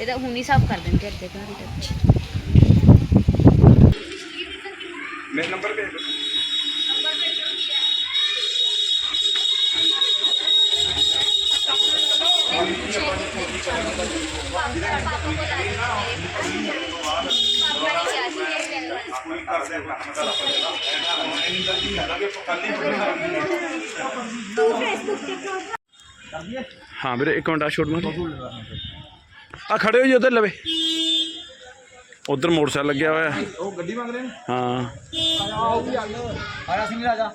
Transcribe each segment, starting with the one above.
ਇਹ ਤਾਂ ਹੁਣ ਹੀ ਸਾਫ਼ ਕਰ ਦੇਣਗੇ ਅੱਧੇ ਘੰਟੇ ਤੱਕ ਮੇਰਾ ਨੰਬਰ ਭੇਜ ਦਿਓ ਕੋਈ ਕਰਦੇ ਆ ਕੰਮ ਕਰ। ਆਪਾਂ ਆ ਆ ਖੜੇ ਹੋ ਜੀ ਉਧਰ ਲਵੇ। ਉਧਰ ਮੋਟਰਸਾਈਕਲ ਲੱਗਿਆ ਹੋਇਆ। ਉਹ ਗੱਡੀ ਮੰਗ ਰਹੇ ਨੇ? ਹਾਂ। ਆਇਆ ਸਿੰਘ ਰਾਜਾ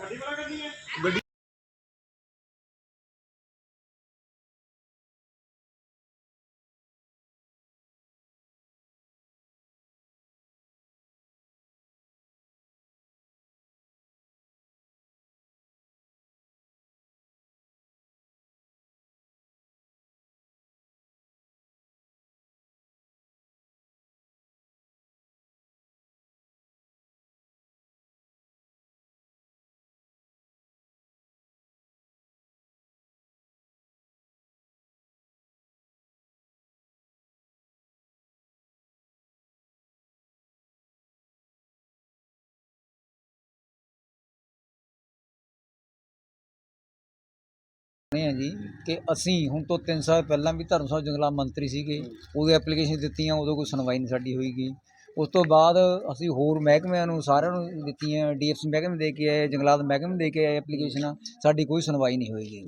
ਨੇ ਆ ਜੀ ਕਿ ਅਸੀਂ ਹੁਣ ਤੋਂ 3 ਸਾਲ ਪਹਿਲਾਂ ਵੀ ਧਰਮਸਾਲ ਜੰਗਲਾਤ ਮੰਤਰੀ ਸੀਗੇ ਉਦੋਂ ਐਪਲੀਕੇਸ਼ਨ ਦਿੱਤੀਆਂ ਉਦੋਂ ਕੋਈ ਸੁਣਵਾਈ ਨਹੀਂ ਸਾਡੀ ਹੋਈਗੀ ਉਸ ਤੋਂ ਬਾਅਦ ਅਸੀਂ ਹੋਰ ਮਹਿਕਮਿਆਂ ਨੂੰ ਸਾਰਿਆਂ ਨੂੰ ਦਿੱਤੀਆਂ ਡੀਐਫਸੀ ਮਹਿਕਮੇ ਦੇ ਕੇ ਆਏ ਜੰਗਲਾਤ ਮਹਿਕਮੇ ਦੇ ਕੇ ਆਏ ਐਪਲੀਕੇਸ਼ਨਾਂ ਸਾਡੀ ਕੋਈ ਸੁਣਵਾਈ ਨਹੀਂ ਹੋਈਗੀ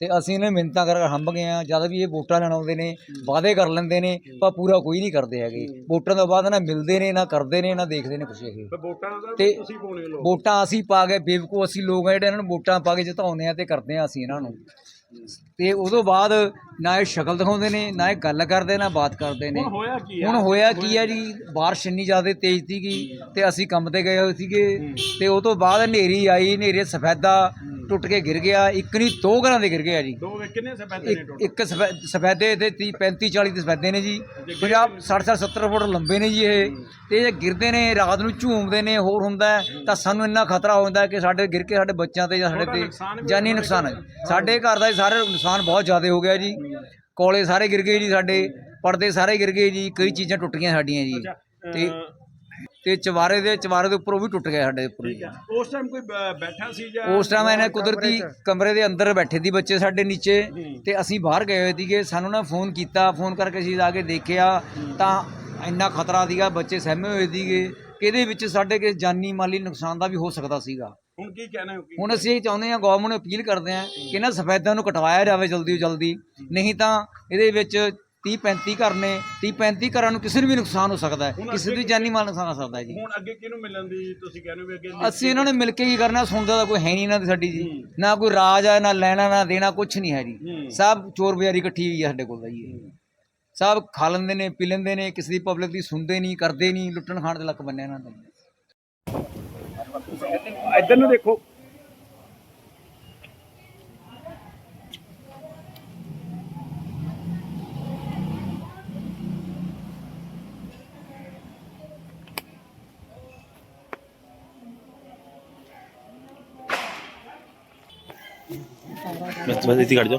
ਤੇ ਅਸੀਂ ਇਹਨਾਂ ਮਿੰਤਾਂ ਕਰ ਹੰਬ ਗਏ ਆ ਜਦ ਵੀ ਇਹ ਵੋਟਾਂ ਲੈਣ ਆਉਂਦੇ ਨੇ ਵਾਅਦੇ ਕਰ ਲੈਂਦੇ ਨੇ ਪਰ ਪੂਰਾ ਕੋਈ ਨਹੀਂ ਕਰਦੇ ਹੈਗੇ। ਵੋਟਾਂ ਤੋਂ ਬਾਅਦ ਨਾ ਮਿਲਦੇ ਨੇ ਨਾ ਕਰਦੇ ਨੇ ਨਾ ਦੇਖਦੇ ਨੇ ਕੁਛ ਇਹ। ਤੇ ਵੋਟਾਂ ਅਸੀਂ ਪਾ ਕੇ ਬੇਵਕੂਫ ਅਸੀਂ ਲੋਕ ਆ ਜਿਹੜੇ ਇਹਨਾਂ ਨੂੰ ਵੋਟਾਂ ਪਾ ਕੇ ਜਿਤਾਉਂਦੇ ਆ ਤੇ ਕਰਦੇ ਆ ਅਸੀਂ ਇਹਨਾਂ ਨੂੰ। ਤੇ ਉਦੋਂ ਬਾਅਦ ਨਾ ਇਹ ਸ਼ਕਲ ਦਿਖਾਉਂਦੇ ਨੇ ਨਾ ਇਹ ਗੱਲ ਕਰਦੇ ਨਾ ਬਾਤ ਕਰਦੇ ਨੇ। ਹੁਣ ਹੋਇਆ ਕੀ ਹੁਣ ਹੋਇਆ ਕੀ ਹੈ ਜੀ? ਬਾਰਿਸ਼ ਇੰਨੀ ਜ਼ਿਆਦਾ ਤੇਜ਼ ਸੀਗੀ ਤੇ ਅਸੀਂ ਕੰਮ ਤੇ ਗਏ ਹੋਏ ਸੀਗੇ। ਤੇ ਉਹ ਤੋਂ ਬਾਅਦ ਹਨੇਰੀ ਆਈ ਹਨੇਰੇ ਸਫੈਦਾ ਟੁੱਟ ਕੇ ਗਿਰ ਗਿਆ। ਇੱਕ ਨਹੀਂ ਦੋ ਘਰਾਂ ਦੇ ਗਿਰ ਗਿਆ ਜੀ। ਦੋ ਕਿੰਨੇ ਸਫੈਦੇ ਨੇ ਇੱਕ ਟੋਟਲ ਇੱਕ ਸਫੈ- ਸਫੈਦੇ ਤੇ 30 35 40 ਦੇ ਸਫੈਦੇ ਨੇ ਜੀ। 50 60 70 ਫੁੱਟ ਲੰਬੇ ਨੇ ਜੀ ਇਹ। ਤੇ ਇਹ ਗਿਰਦੇ ਨੇ ਰਾਤ ਨੂੰ ਝੂਮਦੇ ਨੇ ਹੋਰ ਹੁੰਦਾ ਹੈ, ਤਾਂ ਸਾਨੂੰ ਇੰਨਾ ਖਤਰਾ ਹੋ ਜਾਂਦਾ ਕਿ ਸਾਡੇ ਗਿਰ ਕੇ ਸਾਡੇ ਬੱਚਿਆਂ ਤੇ ਜਾਂ ਸਾਡੇ ਤੇ ਜਾਨੀ ਨੁਕਸਾਨ ਹੈ ਸਾਡੇ ਘਰ ਦਾ ਜੀ ਸਾਰੇ ਨੁਕਸਾਨ ਬਹੁਤ ਜ਼ਿਆਦਾ ਹੋ ਗਿਆ ਜੀ। ਕੋਲੇ ਸਾਰੇ ਗਿਰ ਗਏ ਜੀ ਸਾਡੇ ਪਰਦੇ ਸਾਰੇ ਗਿਰ ਗਏ ਜੀ ਕਈ ਚੀਜ਼ਾਂ ਟੁੱਟ ਗਈਆਂ ਸਾਡੀਆਂ ਜੀ। ਤੇ ਤੇ ਚਵਾਰੇ ਦੇ ਚਵਾਰੇ ਦੇ ਉੱਪਰ ਉਹ ਵੀ ਟੁੱਟ ਗਿਆ ਸਾਡੇ ਉੱਪਰ ਜੀ। ਉਸ ਟਾਈਮ ਕੋਈ ਬੈਠਾ ਸੀ ਜਾਂ ਉਸ ਟਾਈਮ ਇਹਨੇ ਕੁਦਰਤੀ ਕਮਰੇ ਦੇ ਅੰਦਰ ਬੈਠੇ ਦੀ ਬੱਚੇ ਸਾਡੇ ਨੀਚੇ ਤੇ ਅਸੀਂ ਬਾਹਰ ਗਏ ਹੋਏ ਸੀਗੇ। ਸਾਨੂੰ ਨਾ ਫੋਨ ਕੀਤਾ ਫੋਨ ਕਰਕੇ ਅਸੀਂ ਆ ਕੇ ਦੇਖਿਆ ਤਾਂ ਇੰਨਾ ਖਤਰਾ ਸੀਗਾ ਬੱਚੇ ਸਹਿਮੇ ਹੋਏ ਸੀਗੇ। ਕਿ ਇਹਦੇ ਵਿੱਚ ਸਾਡੇ ਕੇ ਜਾਨੀ ਮਾਲੀ ਨੁਕਸਾਨ ਦਾ ਵੀ ਹੋ ਸਕਦਾ ਸੀਗਾ। ਹੁਣ ਕੀ ਕਹਿਣਾ ਹੋ ਹੁਣ ਅਸੀਂ ਇਹ ਚਾਹੁੰਦੇ ਹਾਂ ਗਵਰਨਮੈਂਟ ਨੂੰ ਅਪੀਲ ਕਰਦੇ ਹਾਂ ਕਿ ਇਹਨਾਂ ਸਫੈਦਾਂ ਨੂੰ ਕਟਵਾਇਆ ਜਾਵੇ ਜਲਦੀ ਤੋਂ ਜਲਦੀ। ਨਹੀਂ ਤਾਂ ਇਹਦੇ ਵਿੱਚ 30 35 ਘਰ ਨੇ 30 35 ਘਰਾਂ ਨੂੰ ਕਿਸੇ ਨੂੰ ਵੀ ਨੁਕਸਾਨ ਹੋ ਸਕਦਾ ਹੈ ਕਿਸੇ ਦੀ ਜਾਨੀ ਮਾਲ ਨੁਕਸਾਨ ਹੋ ਸਕਦਾ ਹੈ ਜੀ। ਹੁਣ ਅੱਗੇ ਕਿਹਨੂੰ ਮਿਲਣ ਦੀ ਤੁਸੀਂ ਕਹਿੰਦੇ ਹੋ ਵੀ ਅੱਗੇ ਅਸੀਂ ਇਹਨਾਂ ਨੇ ਮਿਲ ਕੇ ਕੀ ਕਰਨਾ ਸੁਣਦਾ ਤਾਂ ਕੋਈ ਹੈ ਨਹੀਂ ਇਹਨਾਂ ਦੀ ਸਾਡੀ ਜੀ। ਨਾ ਕੋਈ ਰਾਜ ਆ ਨਾ ਲੈਣਾ ਨਾ ਦੇਣਾ ਕੁਝ ਨਹੀਂ ਹੈ ਜੀ। ਸਭ ਚੋਰ ਬਿਆਰੀ ਇਕੱਠੀ ਹੋਈ ਹੈ ਸਾਡੇ ਕੋਲ ਜੀ। ਸਭ ਖਾ ਲੈਂਦੇ ਨੇ ਪੀ ਲੈਂਦੇ ਨੇ ਕਿਸੇ ਦੀ ਪਬਲਿਕ ਦੀ ਸੁਣਦੇ ਨਹੀਂ ਕਰਦੇ ਨਹੀਂ ਲੁੱਟਣ ਖਾਣ ਦੇ ਲੱਕ ਬੰਨਿਆ ਇਹਨਾਂ ਦਾ। ਇੱਧਰ ਨੂੰ ਦੇਖੋ। ਬਸ ਬਸ ਇੱਥੇ ਕੱਢ ਜਾ।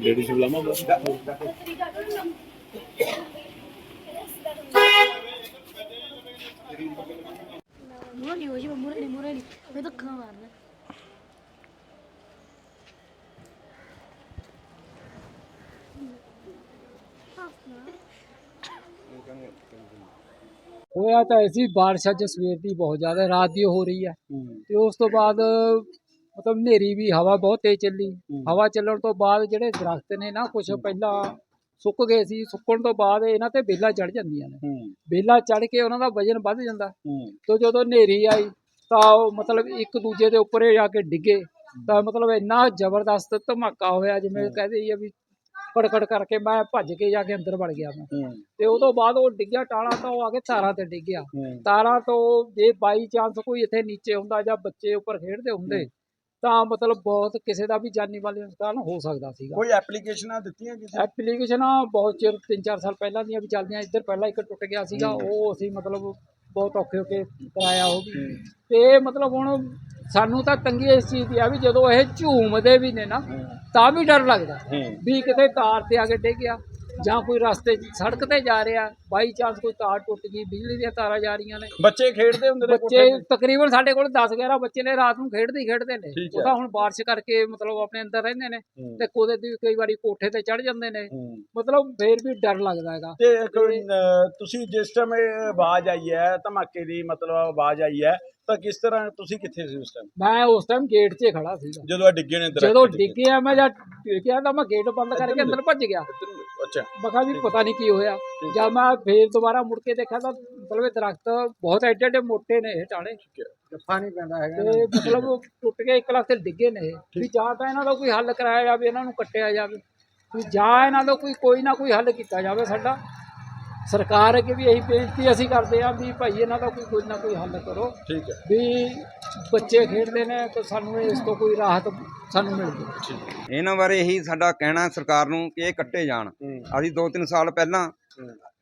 ਲੇਡੀਜ਼ ਬੁਲਾਵਾ ਮੂਰੇ ਨਹੀਂ ਹੋ ਜੀ ਮੂਰੇ ਮੂਰੇ ਮੈਂ ਤਾਂ ਖਾ ਮਾਰਨਾ ਹੋਇਆ ਤਾਂ ਐਸੀ ਬਾਰਿਸ਼ ਅੱਜ ਸਵੇਰ ਦੀ ਬਹੁਤ ਜ਼ਿਆਦਾ ਰਾਤ ਦੀ ਹੋ ਰਹੀ ਹੈ। ਤੇ ਉਸ ਤੋਂ ਬਾਅਦ ਮਤਲਬ ਹਨੇਰੀ ਵੀ ਹਵਾ ਬਹੁਤ ਤੇਜ਼ ਚੱਲੀ। ਹਵਾ ਚੱਲਣ ਤੋਂ ਬਾਅਦ ਜਿਹੜੇ ਦਰਖਤ ਨੇ ਨਾ ਕੁਝ ਪਹਿਲਾਂ ਸੁੱਕ ਗਏ ਸੀ ਸੁੱਕਣ ਤੋਂ ਬਾਅਦ ਇਹਨਾਂ ਤੇ ਬੇਲਾਂ ਚੜ ਜਾਂਦੀਆਂ ਨੇ। ਬੇਲਾਂ ਚੜ ਕੇ ਉਹਨਾਂ ਦਾ ਵਜਨ ਵੱਧ ਜਾਂਦਾ। ਤੇ ਜਦੋਂ ਹਨੇਰੀ ਆਈ ਤਾਂ ਉਹ ਮਤਲਬ ਇੱਕ ਦੂਜੇ ਦੇ ਉੱਪਰ ਜਾ ਕੇ ਡਿੱਗੇ। ਤਾਂ ਮਤਲਬ ਇੰਨਾ ਜ਼ਬਰਦਸਤ ਧਮਾਕਾ ਹੋਇਆ ਜਿਵੇਂ ਕਹਦੇ ਆ ਵੀ ਕੜਕੜ ਕਰਕੇ ਮੈਂ ਭੱਜ ਕੇ ਜਾ ਕੇ ਅੰਦਰ ਵੜ ਗਿਆ ਮੈਂ। ਤੇ ਉਹ ਤੋਂ ਬਾਅਦ ਉਹ ਡਿੱਗਿਆ ਟਾਲਾ ਤਾਂ ਉਹ ਆ ਕੇ ਤਾਰਾਂ ਤੇ ਡਿੱਗਿਆ ਤਾਰਾਂ ਤੋਂ ਜੇ ਬਾਈ ਚਾਂਸ ਕੋਈ ਇੱਥੇ ਨੀਚੇ ਹੁੰਦਾ ਜਾਂ ਬੱਚੇ ਉੱਪਰ ਖੇਡਦੇ ਹੁੰਦੇ ਤਾਂ ਮਤਲਬ ਬਹੁਤ ਕਿਸੇ ਦਾ ਵੀ ਜਾਨੀ ਮਾਲੀ ਨੁਕਸਾਨ ਹੋ ਸਕਦਾ ਸੀਗਾ। ਕੋਈ ਐਪਲੀਕੇਸ਼ਨਾਂ ਦਿੱਤੀਆਂ ਕਿਸੇ ਐਪਲੀਕੇਸ਼ਨਾਂ ਬਹੁਤ ਚਿਰ 3-4 ਸਾਲ ਪਹਿਲਾਂ ਦੀਆਂ ਵੀ ਚੱਲਦੀਆਂ ਇੱਧਰ ਪਹਿਲਾਂ ਇੱਕ ਟੁੱਟ ਗਿਆ ਸੀਗਾ ਉਹ ਅਸੀਂ ਮਤਲਬ ਬਹੁਤ ਔਖੇ ਹੋ ਕੇ ਕਰਾਇਆ ਉਹ ਵੀ। ਤੇ ਮਤਲਬ ਹੁਣ ਸਾਨੂੰ ਤਾਂ ਤੰਗੀ ਇਸ ਚੀਜ਼ ਦੀ ਆ ਵੀ ਜਦੋਂ ਇਹ ਝੂਮਦੇ ਵੀ ਨੇ ਨਾ ਤਾਂ ਵੀ ਡਰ ਲੱਗਦਾ ਵੀ ਕਿਤੇ ਤਾਰ ਤੇ ਆ ਕੇ ਡਿੱਗ ਗਿਆ। ਜਾਂ ਕੋਈ ਰਸਤੇ ਸੜਕ ਤੇ ਜਾ ਰਿਹਾ ਬਾਈ ਚਾਂਸ ਕੋਈ ਤਾਰ ਟੁੱਟ ਗਈ ਬਿਜਲੀ ਦੀਆਂ ਤਾਰਾਂ ਜਾ ਰਹੀਆਂ ਨੇ। ਬੱਚੇ ਖੇਡਦੇ ਹੁੰਦੇ ਨੇ ਬੱਚੇ ਤਕਰੀਬਨ ਸਾਡੇ ਕੋਲ 10 11 ਬੱਚੇ ਨੇ ਰਾਤ ਨੂੰ ਖੇਡਦੇ ਹੀ ਖੇਡਦੇ ਨੇ। ਉਹ ਤਾਂ ਹੁਣ ਬਾਰਿਸ਼ ਕਰਕੇ ਮਤਲਬ ਆਪਣੇ ਅੰਦਰ ਰਹਿੰਦੇ ਨੇ ਤੇ ਕੋਦੇ ਦੀ ਕਈ ਵਾਰੀ ਕੋਠੇ ਤੇ ਚੜ ਜਾਂਦੇ ਨੇ। ਮਤਲਬ ਫੇਰ ਵੀ ਡਰ ਲੱਗਦਾ ਹੈਗਾ। ਤੇ ਤੁਸੀਂ ਜਿਸ ਟਾਈਮ ਇਹ ਆਵਾਜ਼ ਆਈ ਹੈ ਧਮਾਕੇ ਦੀ ਮਤਲਬ ਆਵਾਜ਼ ਆਈ ਹੈ ਤਾਂ ਕਿਸ ਤਰ੍ਹਾਂ ਤੁਸੀਂ ਕਿੱਥੇ ਸੀ ਉਸ ਟਾਈਮ ਮੈਂ ਉਸ ਟਾਈਮ ਗੇਟ 'ਚ ਖੜਾ ਸੀਗਾ। ਜਦੋਂ ਡਿੱਗੇ ਨੇ ਜਦੋਂ ਡਿੱਗੇ। ਡਿੱਗਿਆ ਮੈਂ ਜਦ ਡਿੱਗਿਆ ਤਾਂ ਮੈਂ ਗੇਟ ਬੰਦ ਕਰਕੇ ਅੰਦਰ ਭੱਜ ਗਿਆ। ਅੱਛਾ। ਮੈਂ ਕਿਹਾ ਵੀ ਪਤਾ ਨਹੀਂ ਕੀ ਹੋਇਆ। ਜਦ ਮੈਂ ਫੇਰ ਦੁਬਾਰਾ ਮੁੜ ਕੇ ਦੇਖਿਆ ਤਾਂ ਮਤਲਬ ਇਹ ਦਰਖਤ ਬਹੁਤ ਐਡੇ ਐਡੇ ਮੋਟੇ ਨੇ ਇਹ ਟਾਣੇ ਜੱਫਾ ਨਹੀਂ ਪੈਂਦਾ ਹੈਗਾ ਤੇ ਮਤਲਬ ਟੁੱਟ ਕੇ ਇੱਕ ਲੱਖ ਤੇ ਡਿੱਗੇ ਨੇ ਇਹ। ਵੀ ਜਾਂ ਤਾਂ ਇਹਨਾਂ ਦਾ ਕੋਈ ਹੱਲ ਕਰਾਇਆ ਜਾਵੇ ਇਹਨਾਂ ਨੂੰ ਕੱਟਿਆ ਜਾਵੇ। ਵੀ ਜਾਂ ਇਹਨਾਂ ਦਾ ਕੋਈ ਕੋਈ ਨਾ ਕੋਈ ਹੱਲ ਕੀਤਾ ਜਾਵੇ ਸਾਡਾ। ਸਰਕਾਰ ਅੱਗੇ ਵੀ ਇਹੀ ਬੇਨਤੀ ਅਸੀਂ ਕਰਦੇ ਹਾਂ ਵੀ ਭਾਈ ਇਹਨਾਂ ਦਾ ਕੋਈ ਕੋਈ ਨਾ ਕੋਈ ਹੱਲ ਕਰੋ। ਠੀਕ ਹੈ। ਵੀ ਬੱਚੇ ਖੇਡਦੇ ਨੇ ਤਾਂ ਸਾਨੂੰ ਇਸ ਤੋਂ ਕੋਈ ਰਾਹਤ ਸਾਨੂੰ ਮਿਲ ਜੇ ਇਹਨਾਂ ਬਾਰੇ ਇਹੀ ਸਾਡਾ ਕਹਿਣਾ ਸਰਕਾਰ ਨੂੰ ਕਿ ਇਹ ਕੱਟੇ ਜਾਣ। ਅਸੀਂ 2-3 ਸਾਲ ਪਹਿਲਾਂ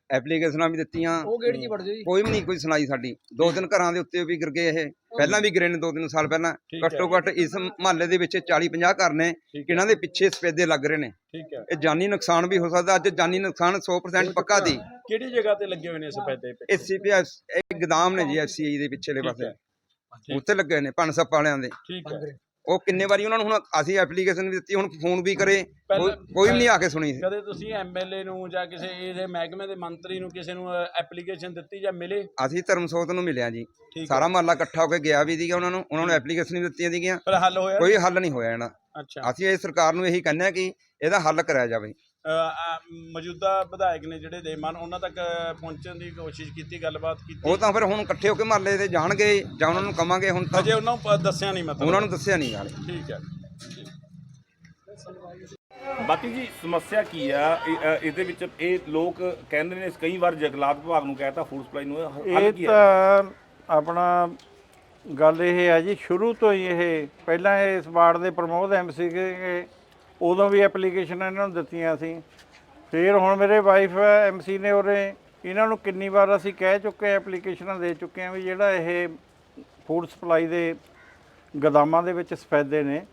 ਐਪਲੀਕੇਸ਼ਨਾਂ ਵੀ ਦਿੱਤੀਆਂ। ਉਹ 'ਚ ਹੀ ਵੜ ਜਾਓ ਜੀ? ਕੋਈ ਵੀ ਨਹੀਂ ਕੋਈ ਸੁਣਾਈ ਸਾਡੀ। ਦੋ ਦਿਨ ਘਰਾਂ ਦੇ ਉੱਤੇ ਵੀ ਗਿਰ ਗਏ ਇਹ। ਪਹਿਲਾਂ ਵੀ ਗਿਰੇ ਨੇ ਦੋ ਤਿੰਨ ਸਾਲ ਪਹਿਲਾਂ। ਠੀਕ ਹੈ। ਘੱਟੋ ਘੱਟ ਇਸ ਮਹੱਲੇ ਦੇ ਵਿੱਚ 40-50 ਘਰ ਨੇ। ਠੀਕ ਹੈ। ਇਹਨਾਂ ਦੇ ਪਿੱਛੇ ਸਫੇਦੇ ਲੱਗ ਰਹੇ ਨੇ। ਠੀਕ ਹੈ। ਇਹ ਜਾਨੀ ਨੁਕਸਾਨ ਵੀ ਹੋ ਸਕਦਾ। ਅੱਜ ਜਾਨੀ ਨੁਕਸਾਨ 100% ਪੱਕਾ ਦੀ ਕਿਹੜੀ ਜਗ੍ਹਾ ਤੇ ਲੱਗੇ ਹੋਏ ਨੇ ਸਫੈਦੇ ਪੇ ਇਹ ਸੀਪੀਐਸ ਇਹ ਗਦਾਮ ਨੇ ਜੀ ਐਫਸੀਆਈ ਦੇ ਪਿਛਲੇ ਠੀਕ ਪਾਸੇ। ਹੈ। ਠੀਕ। ਉੱਥੇ ਲੱਗੇ ਨੇ ਪਨਸਪ ਵਾਲਿਆਂ ਦੇ। ਠੀਕ ਹੈ। ਉਹ ਕਿੰਨੇ ਵਾਰੀ ਉਹਨਾਂ ਨੂੰ ਹੁਣ ਅਸੀਂ ਐਪਲੀਕੇਸ਼ਨ ਵੀ ਦਿੱਤੀ ਹੁਣ ਫੋਨ ਵੀ ਕਰੇ ਕੋਈ ਵੀ ਨਹੀਂ ਆ ਕੇ ਸੁਣੀ। ਕਦੇ ਤੁਸੀਂ ਐਮਐਲਏ ਨੂੰ ਜਾਂ ਕਿਸੇ ਇਹਦੇ ਮਹਿਕਮੇ ਦੇ ਮੰਤਰੀ ਨੂੰ ਕਿਸੇ ਨੂੰ ਐਪਲੀਕੇਸ਼ਨ ਦਿੱਤੀ ਜਾਂ ਮਿਲੇ? ਅਸੀਂ ਧਰਮਸੋਤ ਨੂੰ ਮਿਲਿਆ ਜੀ। ਸਾਰਾ ਮਹੱਲਾ ਇਕੱਠਾ ਹੋ ਕੇ ਗਿਆ ਵੀ ਸੀਗਾ ਉਹਨਾਂ ਨੂੰ ਉਹਨਾਂ ਨੂੰ ਐਪਲੀਕੇਸ਼ਨ ਵੀ ਦਿੱਤੀਆਂ ਸੀਗੀਆਂ। ਪਰ ਹੱਲ ਹੋਇਆ ਕੋਈ ਹੱਲ ਨਹੀਂ ਹੋਇਆ ਇਹਨਾਂ। ਅੱਛਾ। ਅਸੀਂ ਇਹ ਸਰਕਾਰ ਨੂੰ ਇਹੀ ਕਹਿੰਦੇ ਆ ਕਿ ਇਹਦਾ ਹੱਲ ਕਰਾਇਆ ਜਾਵੇ। ਮੌਜੂਦਾ ਵਿਧਾਇਕ ਨੇ ਜਿਹੜੇ ਦੇਮਨ ਉਹਨਾਂ ਤੱਕ ਪਹੁੰਚਣ ਦੀ ਕੋਸ਼ਿਸ਼ ਕੀਤੀ ਗੱਲਬਾਤ ਕੀਤੀ। ਉਹ ਤਾਂ ਫਿਰ ਹੁਣ ਇਕੱਠੇ ਹੋ ਕੇ ਮਹੱਲੇ ਤੇ ਜਾਣਗੇ ਜਾਂ ਉਹਨਾਂ ਨੂੰ ਕਵਾਂਗੇ ਹੁਣ ਤਾਂ ਅਜੇ ਉਹਨਾਂ ਨੂੰ ਦੱਸਿਆ ਨਹੀਂ ਮਤਲਬ ਉਹਨਾਂ ਨੂੰ ਦੱਸਿਆ ਨਹੀਂ ਹਾਲੇ। ਠੀਕ ਹੈ। ਬਾਕੀ ਜੀ ਸਮੱਸਿਆ ਕੀ ਆ? ਇਹਦੇ ਵਿੱਚ ਇਹ ਲੋਕ ਕਹਿੰਦੇ ਨੇ ਕਈ ਵਾਰ ਜੰਗਲਾਤ ਵਿਭਾਗ ਨੂੰ ਕਹਿਤਾ ਫੂਡ ਸਪਲਾਈ ਨੂੰ। ਇਹ ਹੱਲ ਕੀ ਤਾਂ ਆਪਣਾ ਗੱਲ ਇਹ ਹੈ ਜੀ ਸ਼ੁਰੂ ਤੋਂ ਹੀ ਇਹ ਪਹਿਲਾਂ ਇਸ ਵਾਰਡ ਦੇ ਪ੍ਰਮੋਦ ਐਮਸੀ ਕੇ ਉਦੋਂ ਵੀ ਐਪਲੀਕੇਸ਼ਨਾਂ ਇਹਨਾਂ ਨੂੰ ਦਿੱਤੀਆਂ ਸੀ। ਫਿਰ ਹੁਣ ਮੇਰੇ ਵਾਈਫ ਐਮਸੀ ਨੇ ਉਰੇ ਇਹਨਾਂ ਨੂੰ ਕਿੰਨੀ ਵਾਰ ਅਸੀਂ ਕਹਿ ਚੁੱਕੇ ਐਪਲੀਕੇਸ਼ਨਾਂ ਦੇ ਚੁੱਕੇ ਹਾਂ ਵੀ ਜਿਹੜਾ ਇਹ ਫੂਡ ਸਪਲਾਈ ਦੇ ਗਦਾਮਾਂ ਦੇ ਵਿੱਚ ਸਫੈਦੇ ਨੇ।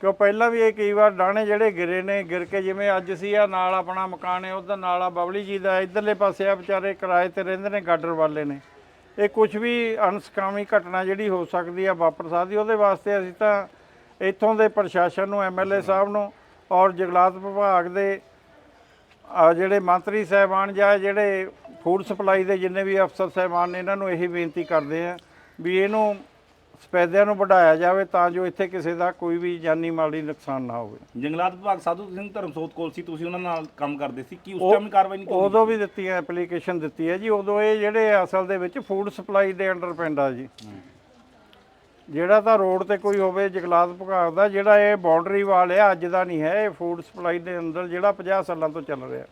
ਕਿਉਂ ਪਹਿਲਾਂ ਵੀ ਇਹ ਕਈ ਵਾਰ ਡਾਣੇ ਜਿਹੜੇ ਗਿਰੇ ਨੇ, ਗਿਰ ਕੇ ਜਿਵੇਂ ਅੱਜ ਸੀ ਆ ਨਾਲ ਆਪਣਾ ਮਕਾਨ ਹੈ ਉਹਦਾ ਨਾਲ ਆ ਬਬਲੀ ਜੀ ਦਾ, ਇਧਰਲੇ ਪਾਸੇ ਆ ਵਿਚਾਰੇ ਕਿਰਾਏ ਤੇ ਰਹਿੰਦੇ ਨੇ ਗਾਡਰ ਵਾਲੇ ਨੇ। ਇਹ ਕੁਝ ਵੀ ਅਨਸਕਾਮੀ ਘਟਨਾ ਜਿਹੜੀ ਹੋ ਸਕਦੀ ਆ ਵਾਪਰ ਸਕਦੀ, ਉਹਦੇ ਵਾਸਤੇ ਅਸੀਂ ਤਾਂ ਇੱਥੋਂ ਦੇ ਪ੍ਰਸ਼ਾਸਨ ਨੂੰ ਐਮਐਲਏ ਸਾਹਿਬ ਨੂੰ ਔਰ ਜੰਗਲਾਤ ਵਿਭਾਗ ਦੇ ਜਿਹੜੇ ਮੰਤਰੀ ਸਾਹਿਬਾਨ ਜਾਂ ਜਿਹੜੇ ਫੂਡ ਸਪਲਾਈ ਦੇ ਜਿੰਨੇ ਵੀ ਅਫਸਰ ਸਾਹਿਬਾਨ ਨੇ ਇਹਨਾਂ ਨੂੰ ਇਹੀ ਬੇਨਤੀ ਕਰਦੇ ਆ ਵੀ ਇਹਨੂੰ ਸਪੈਦਿਆਂ ਨੂੰ ਵਧਾਇਆ ਜਾਵੇ ਤਾਂ ਜੋ ਇੱਥੇ ਕਿਸੇ ਦਾ ਕੋਈ ਵੀ ਜਾਨੀ ਮਾਲੀ ਨੁਕਸਾਨ ਨਾ ਹੋਵੇ। ਜੰਗਲਾਤ ਵਿਭਾਗ ਸਾਧੂ ਸਿੰਘ ਧਰਮਸੋਤ ਕੋਲ ਸੀ ਤੁਸੀਂ ਉਹਨਾਂ ਨਾਲ ਕੰਮ ਕਰਦੇ ਸੀ। ਕੀ ਉਸ ਟਾਈਮ ਕਾਰਵਾਈ ਨਹੀਂ ਕੀਤੀ? ਉਦੋਂ ਵੀ ਦਿੱਤੀ ਹੈ ਐਪਲੀਕੇਸ਼ਨ ਦਿੱਤੀ ਹੈ ਜੀ। ਉਦੋਂ ਇਹ ਜਿਹੜੇ ਅਸਲ ਦੇ ਵਿੱਚ ਫੂਡ ਸਪਲਾਈ ਦੇ ਅੰਡਰ ਪੈਂਦਾ ਜੀ। ਜਿਹੜਾ ਤਾਂ ਰੋਡ ਤੇ ਕੋਈ ਹੋਵੇ, ਜਗਲਾਤ ਵਿਭਾਗ ਦਾ, ਜਿਹੜਾ ਇਹ ਬਾਉਂਡਰੀ ਵਾਲ ਹੈ ਅੱਜ ਦਾ ਨਹੀਂ ਹੈ, ਇਹ ਫੂਡ ਸਪਲਾਈ ਦੇ ਅੰਦਰ ਜਿਹੜਾ 50 ਸਾਲਾਂ ਤੋਂ ਚੱਲ ਰਿਹਾ।